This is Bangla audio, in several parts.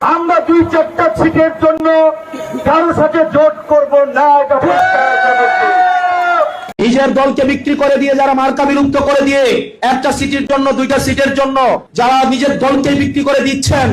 আমরা দুই চারটা সিটের জন্য কারোর সাথে জোট করব না এটা। নিজের দলকে বিক্রি করে দিয়ে যারা মার্কা বিলুপ্ত করে দিয়ে একটা সিটের জন্য দুইটা সিটের জন্য যারা নিজের দলকে বিক্রি করে দিচ্ছেন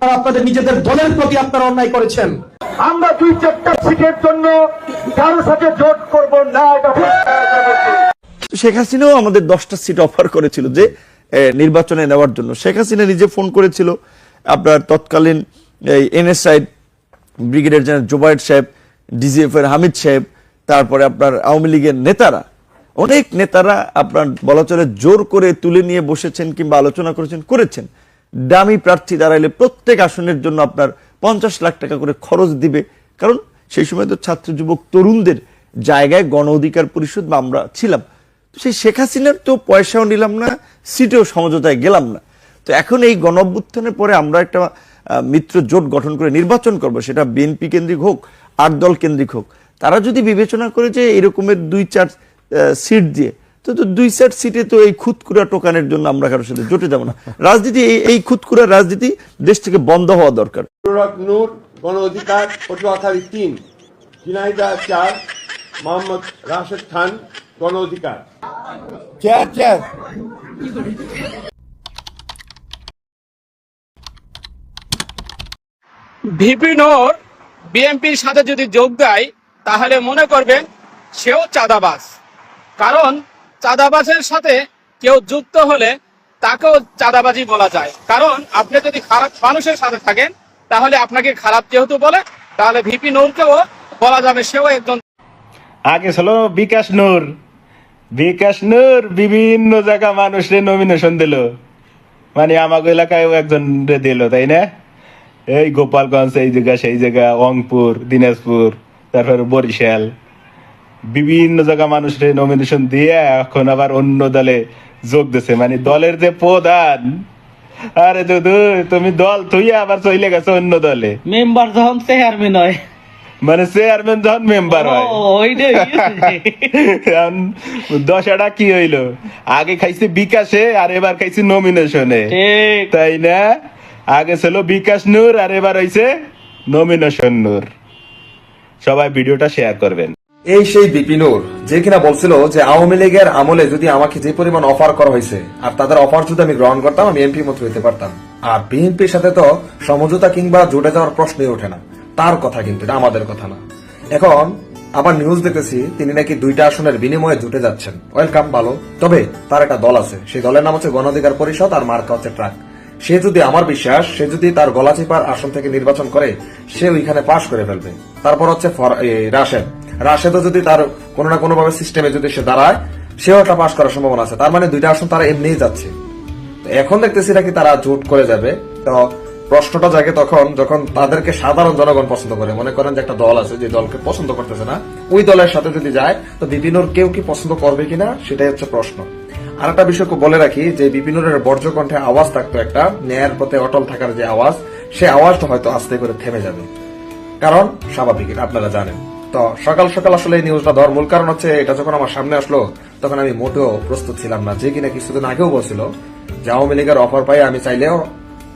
তারা আপনাদের নিজেদের দলের প্রতি আপনারা অন্যায় করেছেন আমরা দুই চারটা সিটের জন্য কারোর সাথে জোট করব না এটা। শেখ হাসিনাও আমাদের দশটা সিট অফার করেছিল যে নির্বাচনে নেওয়ার জন্য শেখ হাসিনা নিজে ফোন করেছিল আপনার তৎকালীন এই এনএসআই ব্রিগেডিয়ার জেনারেল জোবায়ের সাহেব ডিজিএফ এর হামিদ সাহেব, তারপরে আপনার আওয়ামী লীগের নেতারা, অনেক নেতারা আপনার বলা চলে জোর করে তুলে নিয়ে বসেছেন কিংবা আলোচনা করেছেন করেছেন। দামি প্রার্থী দাঁড়াইলে প্রত্যেক আসনের জন্য আপনার পঞ্চাশ লাখ টাকা করে খরচ দিবে। কারণ সেই সময় তো ছাত্র যুবক তরুণদের জায়গায় গণ অধিকার পরিষদ বা আমরা ছিলাম। সেই শেখ হাসিনার তো পয়সাও নিলাম না, সিটেও সমঝোতায় গেলাম না। তো এখন এই গণ অভ্যুত্থানের পরে আমরা একটা মিত্র জোট গঠন করে নির্বাচন করব সেটা বিএনপি কেন্দ্রিক হোক আট দল কেন্দ্রিক হোক। তারা যদি বিবেচনা করে যে এরকমের দুই চার সিট দিয়ে তো তো দুই চার সিটে তো এই খুদকুড়া টোকানের জন্য আমরা কারোর সাথে জোটে যাব না। রাজনীতি এই এই খুদকুড়া রাজনীতি দেশ থেকে বন্ধ হওয়া দরকার। নূর গণ অধিকার পটুয়াখালী তিন ঝিনাইদা চার মোহাম্মদ রাশেদ খান গণ অধিকার। চেয়ার চেয়ার ভিপিনোর বিএনপির সাথে যদি যোগ দেয়, তাহলে মনে করবেন সেও চাঁদাবাস কারণ চাঁদাবাসের সাথে কেউ যুক্ত হলে তাকেও চাঁদাবাজি বলা যায়। কারণ আপনি যদি খারাপ মানুষের সাথে থাকেন, তাহলে আপনাকে খারাপ যেহেতু বলে, তাহলে ভিপি নূরকেও বলা যাবে সেও একজন আগে ছিল বিকাশ নূর। বিকাশ নূর বিভিন্ন জায়গা মানুষরে নমিনেশন দিল। মানে আমাকে এলাকায় একজন দিল, তাই না? এই গোপালগঞ্জ এই জায়গা সেই জায়গা অংপুর দিনাজপুর তারপর বরিশাল। বিভিন্ন জায়গা মানুষরে নমিনেশন দিয়ে এখন আবার অন্য দলে যোগ দিছে। মানে দলের যে প্রধান আরে দুদু তুমি দল তুই আবার চলে গেছো অন্য দলে। মেম্বার যখন চেয়ারম্যান হয়। মানে চেয়ারম্যান যখন মেম্বার হয়। দশাটা কি হইল? আগে খাইছে বিকাশে আর এবার খাইছে নমিনেশনে তাই না? আগে ছিল বিকাশ নূর আর এবার হইছে নমিনেশন নূর। সবাই ভিডিওটা শেয়ার করবেন। এই সেই বিপিনুর যে কিনা বলছিল যে আওয়ামী লীগের আমলে যদি আমাকে যে পরিমাণ অফার করা হয়েছে আর তাদের অফার যদি আমি গ্রহণ করতাম, আমি এমপি মতো হইতে পারতাম। আর বিএনপির সাথে তো সমঝোতা কিংবা জুটে যাওয়ার প্রশ্নই ওঠে না। তার কথা কিন্তু, এটা আমাদের কথা না। এখন আবার নিউজ দেখতেছি, তিনি নাকি দুইটা আসনের বিনিময়ে জুটে যাচ্ছেন। ওয়েলকাম ভালো তবে তার একটা দল আছে, সেই দলের নাম হচ্ছে গণঅধিকার পরিষদ আর মার্কা হচ্ছে ট্রাক। সে যদি আমার বিশ্বাস, সে যদি তার গলাচিপার আসন থেকে নির্বাচন করে, সে ওইখানে পাশ করে ফেলবে। তারপর হচ্ছে রাশেদ। রাশেদও যদি তার কোনো না কোনো ভাবে সিস্টেমে যদি সে দাঁড়ায়, সেও একটা পাশ করার সম্ভাবনা আছে। তার মানে দুইটা আসন তারা এমনিই যাচ্ছে। এখন দেখতেছি নাকি তারা জোট করে যাবে? তো প্রশ্নটা জাগে তখন, যখন তাদেরকে সাধারণ জনগণ পছন্দ করে। মনে করেন যে একটা দল আছে, যে দলকে পছন্দ করতেছে না, ওই দলের সাথে যদি যায়, তো বিপিনুর কেউ কি পছন্দ করবে কিনা, সেটাই হচ্ছে প্রশ্ন। আর একটা বিষয় বলে রাখি, যে বিপিনুরের বর্জ্য কণ্ঠে আওয়াজ থাকতো একটা, ন্যায়ের পথে অটল থাকার যে আওয়াজ সেই আওয়াজটা হয়তো আস্তে করে থেমে যাবে। কারণ, স্বাভাবিক আপনারা জানেন। তো সকাল সকাল আসলে এই নিউজটা দেওয়ার মূল কারণ হচ্ছে, এটা যখন আমার সামনে আসলো, তখন আমি মোটেও প্রস্তুত ছিলাম না। যে কিনা কিছুদিন আগেও বলছিল যে আওয়ামী লীগের অফার পাই, আমি চাইলেও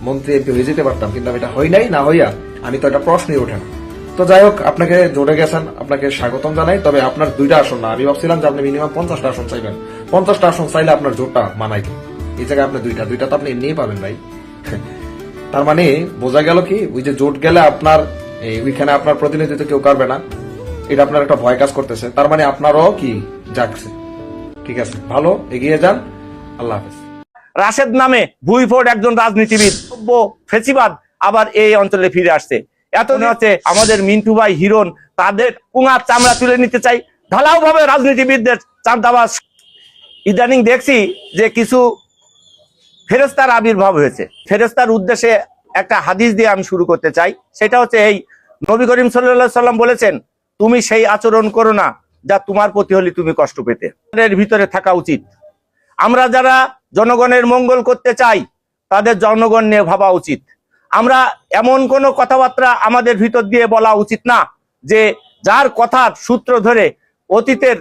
মন্ত্রী এমপি হয়ে যেতে পারতাম, কিন্তু আমি এটা হই নাই, না হইয়া আমি তো এটা প্রশ্নই ওঠে না। তো যাই হোক, আপনাকে জোরে গেছেন, আপনাকে স্বাগতম জানাই। তবে আপনার দুইটা আসন না। আমি ভাবছিলাম যে আপনি মিনিমাম পঞ্চাশটা আসন চাইবেন। পঞ্চাশটা আসন চাইলে আপনার জোরটা মানাই এই জায়গায় আপনি দুইটা দুইটা তো আপনি এমনিই পাবেন ভাই। তার মানে বোঝা গেল কি, ওই যে জোট গেলে আপনার ওইখানে আপনার প্রতিনিধিত্ব কেউ করবে না। এটা আপনার একটা ভয় কাজ করতেছে। তার মানে আপনারও কি জাগছে? ঠিক আছে, ভালো, এগিয়ে যান। আল্লাহ হাফেজ। রাশেদ নামে ভুইফোর্ড একজন রাজনীতিবিদ ফেসিবাদ আবার এই অঞ্চলে ফিরে আসছে। এত হচ্ছে আমাদের মিন্টু ভাই হিরণ তাদের পুঙার চামড়া তুলে নিতে চাই। ঢালাও ভাবে রাজনীতিবিদদের চাঁদাবাস ইদানিং দেখছি যে কিছু ফেরেস্তার আবির্ভাব হয়েছে। ফেরেস্তার উদ্দেশ্যে একটা হাদিস দিয়ে আমি শুরু করতে চাই। সেটা হচ্ছে এই নবী করিম সাল্লাহ সাল্লাম বলেছেন তুমি সেই আচরণ করো না যা তোমার প্রতি হলে তুমি কষ্ট পেতে। এর ভিতরে থাকা উচিত। আমরা যারা জনগণের মঙ্গল করতে চাই তাদের জনগণ নিয়ে ভাবা উচিত। আমরা এমন কোনো কথাবার্তা আমাদের ভিতর দিয়ে বলা উচিত না যে যার কথার সূত্র ধরে অতীতের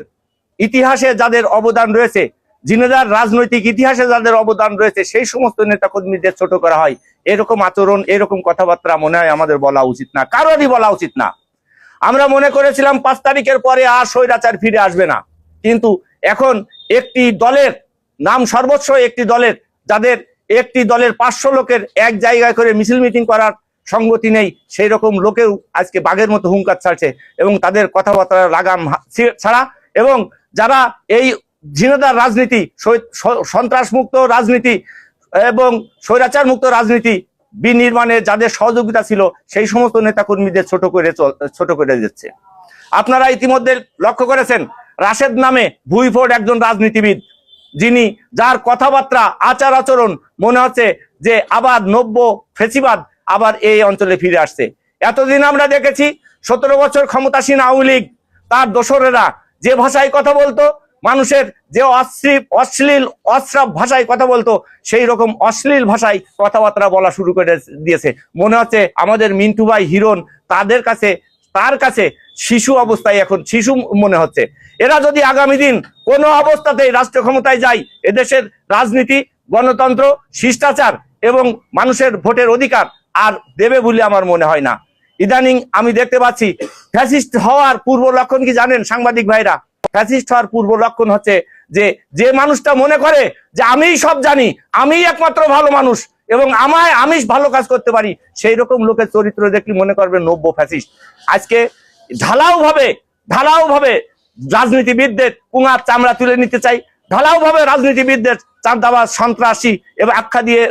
ইতিহাসে যাদের অবদান রয়েছে, জিনেদার রাজনৈতিক ইতিহাসে যাদের অবদান রয়েছে, সেই সমস্ত নেতা কর্মীদের ছোট করা হয়। এরকম আচরণ, এরকম কথাবার্তা মনে হয় আমাদের বলা উচিত না, কারোরই বলা উচিত না। আমরা মনে করেছিলাম পাঁচ তারিখের পরে আর স্বৈরাচার ফিরে আসবে না। কিন্তু এখন একটি দলের নাম সর্বোচ্চ একটি দলের, যাদের একটি দলের পাঁচশো লোকের এক জায়গায় করে মিছিল মিটিং করার সঙ্গতি নেই। সেই রকম লোকেও আজকে বাঘের মতো হুঙ্কার ছাড়ছে এবং তাদের কথাবার্তা লাগাম ছাড়া এবং যারা এই ঝিনদার রাজনীতি সন্ত্রাস মুক্ত রাজনীতি এবং স্বৈরাচার মুক্ত রাজনীতি বিনির্মাণে যাদের সহযোগিতা ছিল, সেই সমস্ত নেতাকর্মীদের ছোট করে ছোট করে দিচ্ছে। আপনারা ইতিমধ্যে লক্ষ্য করেছেন, রাশেদ নামে ভুইফোর্ড একজন রাজনীতিবিদ। যিনি যার কথাবার্তা, আচার আচরণ মনে হচ্ছে যে আবার নব্য, ফেসিবাদ আবার এই অঞ্চলে ফিরে আসছে। এতদিন আমরা দেখেছি সতেরো বছর ক্ষমতাসীন আওয়ামী লীগ, তার দোসরেরা যে ভাষায় কথা বলতো, মানুষের যে অশ্লীল অশ্লীল, অশ্রাব ভাষায় কথা বলতো, সেই রকম অশ্লীল ভাষায় কথাবার্তা বলা শুরু করে দিয়েছে। মনে হচ্ছে আমাদের মিন্টু ভাই হিরণ তাদের কাছে তার কাছে শিশু অবস্থায় এখন শিশু মনে হচ্ছে। এরা যদি আগামী দিন কোনো অবস্থাতেই রাষ্ট্র ক্ষমতায় যায়, এদেশের রাজনীতি, গণতন্ত্র, শিষ্টাচার এবং মানুষের ভোটের অধিকার আর দেবে বলে আমার মনে হয় না। ইদানিং আমি দেখতে পাচ্ছি, ফ্যাসিস্ট হওয়ার পূর্ব লক্ষণ কি জানেন সাংবাদিক ভাইরা? ফ্যাসিস্ট হওয়ার পূর্ব লক্ষণ হচ্ছে যে যে মানুষটা মনে করে যে, আমিই সব জানি, আমিই একমাত্র ভালো মানুষ এবং আমায় আমি ভালো কাজ করতে পারি সেই রকম লোকের চরিত্র দেখলে মনে করবে নব্য ফ্যাসিস্ট আজকে ঢালাও ভাবে ঢালাও ভাবে রাজনীতিবিদদের পুঙার চামড়া তুলে নিতে চাই ঢালাও ভাবে রাজনীতিবিদদের চাঁদাবাজ, সন্ত্রাসী এবং আখ্যা দিয়ে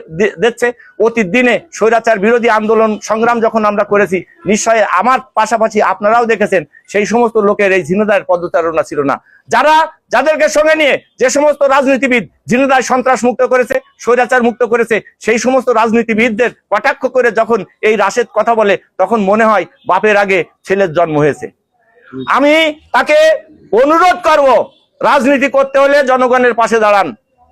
দিচ্ছে। অতীত দিনে স্বৈরাচার বিরোধী আন্দোলন সংগ্রাম যখন আমরা করেছি নিশ্চয় আমার পাশাপাশি আপনারাও দেখেছেন, সেই সমস্ত লোকের এই ঝিনদার পদচারণা ছিল না। যারা, যাদেরকে সঙ্গে নিয়ে যে সমস্ত রাজনীতিবিদ ঝিনদায় সন্ত্রাস মুক্ত করেছে, স্বৈরাচার মুক্ত করেছে, সেই সমস্ত রাজনীতিবিদদের কটাক্ষ করে যখন এই রাশেদ কথা বলে, তখন মনে হয় বাপের আগে ছেলের জন্ম হয়েছে। আমি তাকে অনুরোধ করব রাজনীতি করতে হলে জনগণের পাশে দাঁড়ান।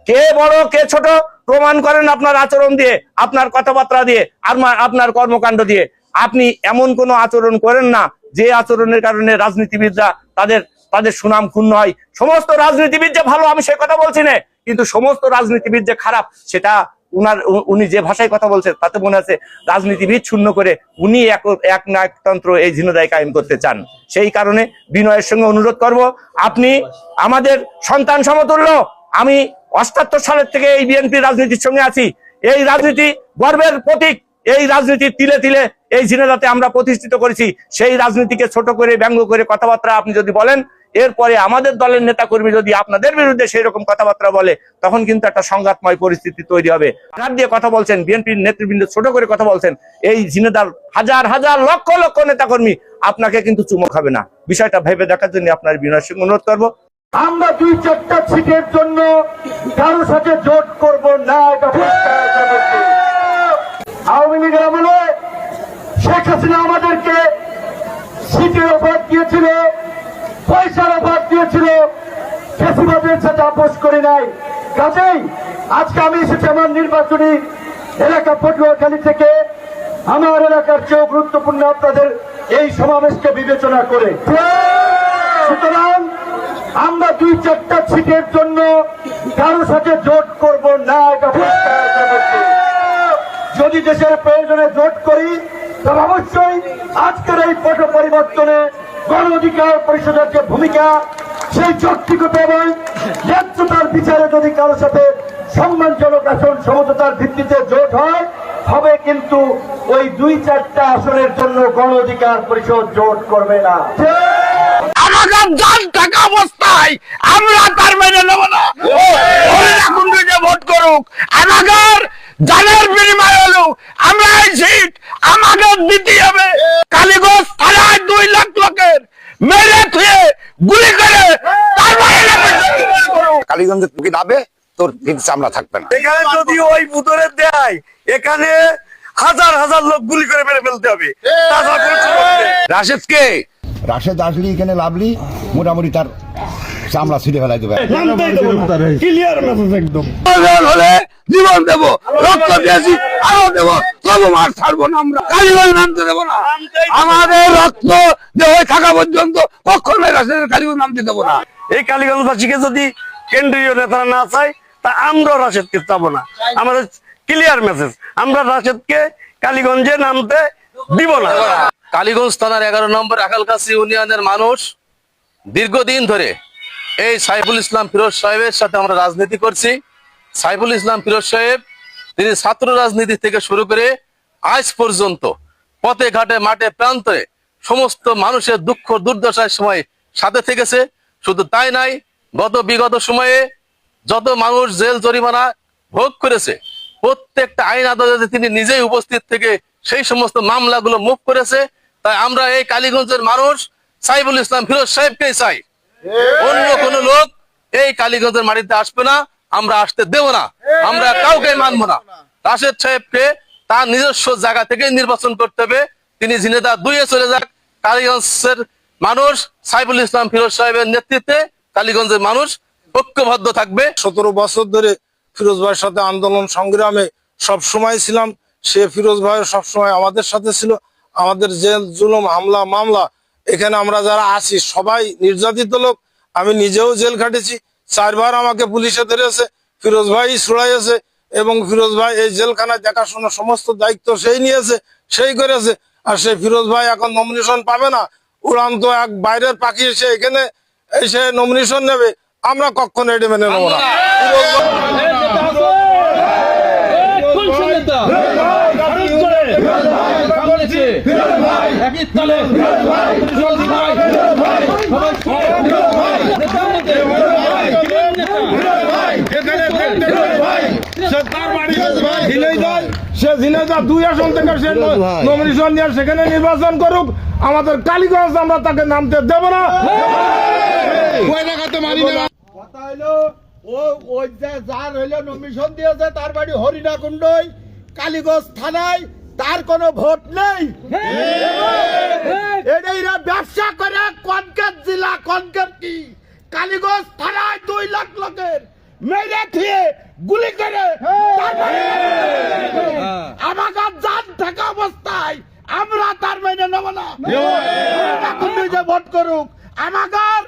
কে বড়, কে ছোট, প্রমাণ করেন আপনার আচরণ দিয়ে, আপনার কথাবার্তা দিয়ে আর আপনার কর্মকাণ্ড দিয়ে। আপনি এমন কোনো আচরণ করেন না, যে আচরণের কারণে রাজনীতিবিদরা তাদের তাদের সুনাম ক্ষুণ্ণ হয়। সমস্ত রাজনীতিবিদ যে ভালো, আমি সে কথা বলছি না। কিন্তু সমস্ত রাজনীতিবিদ যে খারাপ, সেটা উনার উনি যে ভাষায় কথা বলছেন তাতে মনে আছে রাজনীতিবিদ শূন্য করে উনি এক এক নায়কতন্ত্র এই ঝিনদায় কায়েম করতে চান। সেই কারণে বিনয়ের সঙ্গে অনুরোধ করব, আপনি আমাদের সন্তান সমতুল্য, আমি অষ্টাত্তর সালের থেকে এই বিএনপি রাজনীতির সঙ্গে আছি। এই রাজনীতি গর্বের প্রতীক, এই রাজনীতি তিলে তিলে এই ঝিনেদাতে আমরা প্রতিষ্ঠিত করেছি, সেই রাজনীতিকে ছোট করে ব্যঙ্গ করে কথাবার্তা আপনি যদি বলেন, এরপরে আমাদের দলের নেতা কর্মী যদি আপনাদের বিরুদ্ধে সেই রকম কথাবার্তা বলে, তখন কিন্তু একটা সংঘাতময় পরিস্থিতি তৈরি হবে। আঘাত দিয়ে কথা বলছেন, বিএনপির নেতৃবৃন্দ ছোট করে কথা বলছেন, এই ঝিনেদার হাজার হাজার লক্ষ লক্ষ নেতা কর্মী আপনাকে কিন্তু চুমো খাবে না। বিষয়টা ভেবে দেখার জন্য আপনার বিনয় সিং অনুরোধ করব। আমরা দুই চারটা সিটের জন্য কারোর সাথে জোট করব না, এটা। আওয়ামী লীগের আমলে শেখ হাসিনা আমাদেরকে সিটের অফার দিয়েছিল, পয়সার অফার দিয়েছিল। ফেসিবাদের সাথে আপোষ করি নাই। কাজেই আজকে আমি এসেছি আমার নির্বাচনী এলাকা পটুয়াখালী থেকে। আমার এলাকার চেয়েও গুরুত্বপূর্ণ আপনাদের এই সমাবেশকে বিবেচনা করে। সুতরাং আমরা দুই চারটা সিটের জন্য কারোর সাথে জোট করব না, এটা করে। যদি দেশের প্রয়োজনে জোট করি তবে অবশ্যই আজকের এই পট পরিবর্তনে গণ অধিকার পরিষদের যে ভূমিকা, সেই যৌক্তিকতা এবং ন্যায্যতার বিচারে যদি কারোর সাথে সম্মানজনক আসন, সমঝোতার ভিত্তিতে জোট হয়, হবে কিন্তু ওই দুই চারটা আসনের জন্য গণ অধিকার পরিষদ জোট করবে না। আমরা তার মেনে নেব না। ভোট করুক। আমাদের জানের বিনিময় হলো আমরা এই সিট আমাদের দিতে হবে। কালীগঞ্জ থানায় দুই লাখ লোকের মেরে থুয়ে গুলি করে তুকি নাবে তোর কিন্তু চামড়া থাকবে না। এখানে যদি ওই বুতরে দেয় এখানে হাজার হাজার লোক গুলি করে মেরে ফেলতে হবে। নেই। রাশেদ আসলি এখানে লাভলি মোটামুটি তার চামড়া ছিঁড়ে ফেলাই দেবে প্রয়োজন হলে জীবন দেবো রক্ত দিয়েছি আরও দেবো তবু মার ছাড়বো না আমরা। কালীগঞ্জ নামতে দেবো না। আমাদের রক্ত দেহ থাকা পর্যন্ত কখনোই রাশেদের কালীগঞ্জ নামতে দেবো না। এই কালীগঞ্জবাসীকে যদি কেন্দ্রীয় নেতারা না চায় তা আমরা রাশেদকে চাবো না। আমাদের ক্লিয়ার মেসেজ আমরা রাশেদকে কালীগঞ্জে নামতে দিব না। কালীগঞ্জ থানার এগারো নম্বর আকালকাছি ইউনিয়নের মানুষ দীর্ঘদিন ধরে এই সাইফুল ইসলাম ফিরোজ সাহেবের সাথে আমরা রাজনীতি করছি। সাইফুল ইসলাম ফিরোজ সাহেব, তিনি ছাত্র রাজনীতি থেকে শুরু করে আজ পর্যন্ত পথে ঘাটে মাঠে প্রান্তে সমস্ত মানুষের দুঃখ দুর্দশার সময় সাথে থেকেছে। শুধু তাই নাই, গত বিগত সময়ে যত মানুষ জেল জরিমানা ভোগ করেছে, প্রত্যেকটা আইন আদালতে তিনি নিজেই উপস্থিত থেকে সেই সমস্ত মামলাগুলো মুভ করেছে। তাই আমরা এই কালীগঞ্জের মানুষ সাইফুল ইসলাম ফিরোজ সাহেবকেই চাই। অন্য কোন লোক এই কালীগঞ্জের মাটিতে আসবে না, আমরা আসতে দেব না, আমরা কাউকে মানবো না। রাশেদ সাহেবকে তার নিজস্ব জায়গা থেকে নির্বাচন করতে হবে। তিনি ঝিনেদা দুইয়ে চলে যাক। কালীগঞ্জের মানুষ সাইফুল ইসলাম ফিরোজ সাহেবের নেতৃত্বে কালীগঞ্জের মানুষ ঐক্যবদ্ধ থাকবে। সতেরো বছর ধরে ফিরোজ ভাইয়ের সাথে আন্দোলন সংগ্রামে সব সময় ছিলাম। সে ফিরোজ ভাই সব সময় আমাদের সাথে ছিল। আমাদের জেল জুলুম, হামলা, মামলা, এখানে আমরা যারা আছি, সবাই নির্যাতিত লোক। আমি নিজেও জেল খাটেছি। চারবার আমাকে পুলিশে ধরেছে, ফিরোজ ভাই ছুড়াইছে এবং ফিরোজ ভাই এই জেলখানায় দেখাশোনার সমস্ত দায়িত্ব সেই নিয়েছে, সেই করেছে। আর সেই ফিরোজ ভাই এখন নমিনেশন পাবে না। উড়ান্ত এক বাইরের পাখি এসে এখানে এসে নমিনেশন নেবে। আমরা কখনো এটি মেনে নেব না। সেখানে নির্বাচন করুক আমাদের কালীগঞ্জ আমরা তাকে নামতে দেব না কথা হইল ওই যে যার হইল নমিশন দিয়েছে, তার বাড়ি হরিণাকুণ্ডই, কালীগঞ্জ থানায়। তার কোনো ভোট নেই। এরা ব্যবসা করে কনকেট জেলা কনকেট কি? কালীগঞ্জ থানায় দুই লাখ লোকের মেরে থিয়ে গুলি করে তার বাড়ি আমাকে জান থাকা অবস্থায় আমরা তার মেনে নেব না। হরিণাকুণ্ডই যে ভোট করুক। আমাদের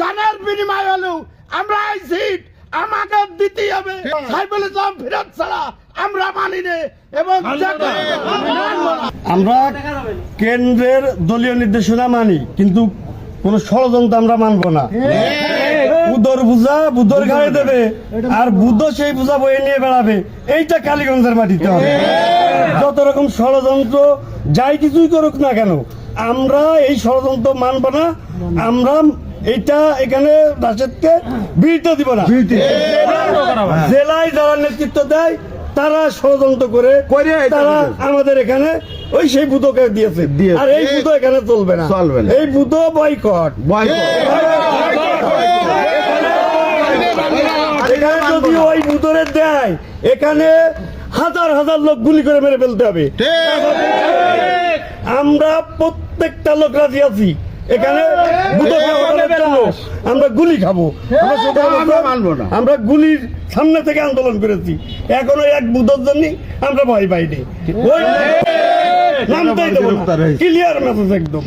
জানের বিনিময় হলো আমরা এই সিট আমাকে দিতে হবে। সাইফুল ইসলাম ফিরত ছাড়া আমরা মানি নে এবং আমরা কেন্দ্রের দলীয় নির্দেশনা মানি কিন্তু কোন ষড়যন্ত্র আমরা মানব না। বুধর পূজা বুধর গায়ে দেবে আর বুদ্ধ সেই পূজা বয়ে নিয়ে বেড়াবে। এইটা কালীগঞ্জের মাটিতে হবে। যত রকম ষড়যন্ত্র যাই কিছুই করুক না কেন আমরা এই ষড়যন্ত্র মানব না। আমরা এইটা এখানে রাশেদকে বিরত দিব না। জেলায় যারা নেতৃত্ব দেয় তারা ষড়যন্ত্র করে তারা আমাদের এখানে ওই সেই বুধকে দিয়েছে। আর এই বুধ এখানে চলবে না। চলবে এই বুধ বয়কট। এখানে যদি ওই বুধরে দেয় এখানে হাজার হাজার লোক গুলি করে মেরে ফেলতে হবে। আমরা প্রত্যেকটা লোক রাজি আছি। এখানে আমরা গুলি খাব আমরা গুলির সামনে থেকে আন্দোলন করেছি এখনও এক বুধর জন্য আমরা ভয় পাইনি ওই নামতেই দেবো না ক্লিয়ার মেসেজ একদম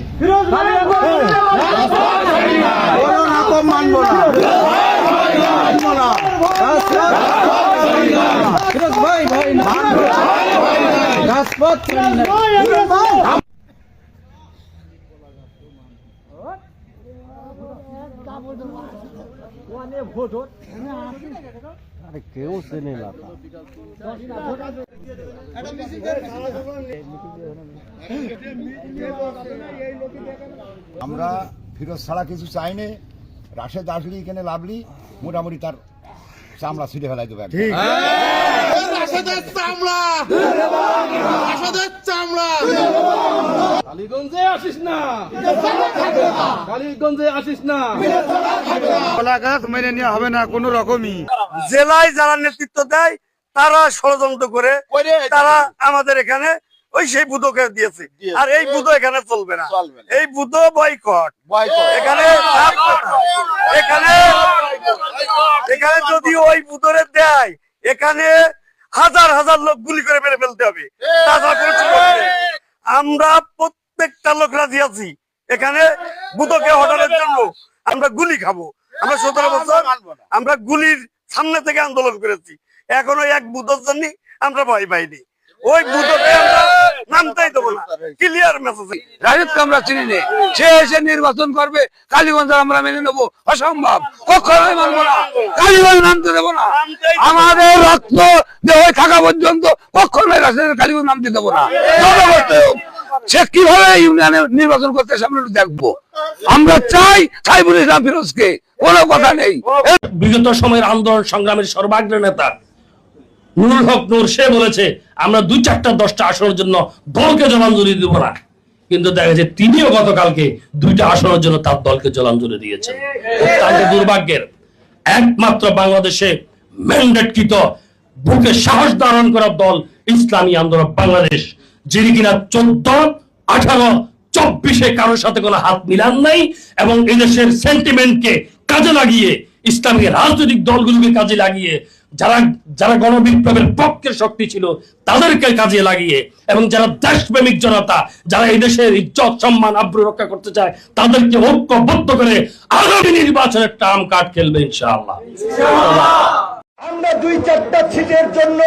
আমরা ফিরোজ ছাড়া কিছু চাইনি রাশেদ আসলি এখানে লাভলি মোটামুটি তার চামড়া ছিঁড়ে ফেলাই দেবে একদম। কালীগঞ্জে আসিস না। কালীগঞ্জে আসিস না। মেনে নেওয়া হবে না কোনো রকমই। জেলায় যারা নেতৃত্ব দেয় তারা ষড়যন্ত্র করে তারা আমাদের এখানে ওই সেই বুধকে দিয়েছে। আর এই বুধ এখানে চলবে না। এই বুধ বয়কট। এখানে এখানে এখানে যদি ওই বুধরে দেয় এখানে হাজার হাজার লোক গুলি করে মেরে ফেলতে হবে। আমরা প্রত্যেকটা লোক রাজি আছি। এখানে বুধকে হটানোর জন্য আমরা গুলি খাব। আমরা সতেরো বছর আমরা গুলির সামনে থেকে আন্দোলন করেছি। এখনও এক বুধর জন্য আমরা ভয় পাইনি। ওই আমরা নামতেই দেবো না। ক্লিয়ার মেসেজ রাজীবকে আমরা চিনি নে। সে এসে নির্বাচন করবে কালীগঞ্জ আমরা মেনে নেব। অসম্ভব। কখনোই মানবো না। কালীগঞ্জ নামতে দেবো না। আমাদের রক্ত দেহ থাকা পর্যন্ত কখনোই রাজনীতির কালীগঞ্জ নামতে দেবো না। করতে সে কীভাবে ইউনিয়নে নির্বাচন করতে সামনে দেখব। আমরা চাই সাইবুল ইসলাম ফিরোজকে। কোনো কথা নেই। বিগত সময়ের আন্দোলন সংগ্রামের সর্বাগ্র নেতা নুরুল হক নূর সে বলেছে, আমরা দুই চারটা, দশটা আসনের জন্য দলকে জলাঞ্জলি দেব না। কিন্তু দেখা যাচ্ছে তিনিও গতকালকে দুইটা আসনের জন্য তার দলকে জলাঞ্জলি দিয়েছেন। অত্যন্ত দুর্ভাগ্যের একমাত্র বাংলাদেশে ম্যান্ডেটকৃত, বুকে সাহস ধারণ করা দল ইসলামী আন্দোলন বাংলাদেশ, যিনি কিনা চোদ্দ, আঠারো, চব্বিশে কারোর সাথে কোনো হাত মিলান নাই এবং এদেশের সেন্টিমেন্টকে কাজে লাগিয়ে, ইসলামী রাজনৈতিক দলগুলোকে কাজে লাগিয়ে যারা যারা গণবিপ্লবের পক্ষের শক্তি ছিল তাদেরকে কাজে লাগিয়ে এবং যারা দেশপ্রেমিক জনতা যারা এই দেশের ইজ্জত সম্মান আব্রু রক্ষা করতে চায় তাদেরকে ঐক্যবদ্ধ করে আগামী নির্বাচনের টার্ম কার্ড খেলবে ইনশাআল্লাহ। আমরা দুই চারটা সিটের জন্য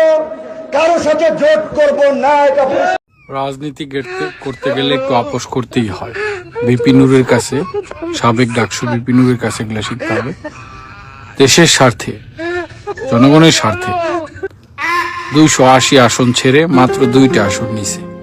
কারও সাথে জোট করব না এটা রাজনীতি করতে গেলে একটু আপোষ করতেই হয়। বিপি নুরের কাছে সাবেক ডাকসু বিপি নুরের কাছে এগুলা শিখতে হবে। দেশের স্বার্থে জনগণের স্বার্থে। দুইশো আশি আসন ছেড়ে মাত্র দুইটা আসন নিছে।